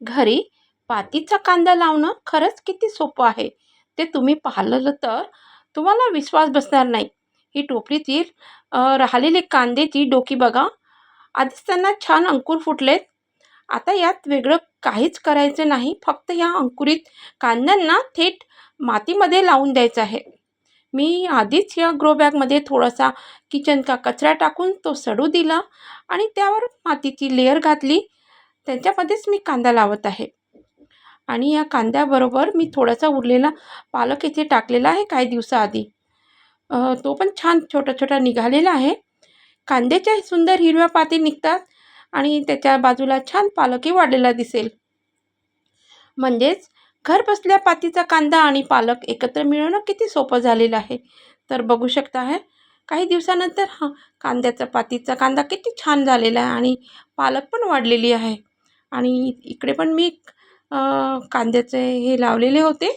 घरी पातीचा कांदा लावणं खरंच किती सोपं आहे. ते तुम्ही पाहिलं तर तुम्हाला विश्वास बसणार नाही. ही टोपलीतील राहिलेली कांद्याची डोकी बघा. आधीच त्यांना छान अंकुर फुटलेत. आता यात वेगळं काहीच करायचं नाही. फक्त या अंकुरित कांद्यांना थेट मातीमध्ये लावून द्यायचं आहे. मी आधीच या ग्रो बॅगमध्ये थोडासा किचनचा कचरा टाकून तो सडू दिला आणि त्यावर मातीची लेअर घातली. त्याच्यामध्येच मी कांदा लावत आहे. आणि या कांद्याबरोबर मी थोडासा उरलेला पालक इथे टाकलेला आहे काही दिवसाआधी. तो पण छान छोटा छोटा निघालेला आहे. कांद्याच्या सुंदर हिरव्या पाती निघतात आणि त्याच्या बाजूला छान पालकही वाढलेला दिसेल. म्हणजेच घर बसल्या पातीचा कांदा आणि पालक एकत्र मिळवणं किती सोपं झालेलं आहे. तर बघू शकता आहे काही दिवसानंतर हा कांद्याचा पातीचा कांदा किती छान झालेला आहे आणि पालक पण वाढलेली आहे. आणि इकडे पण मी कांद्याचे हे लावलेले होते.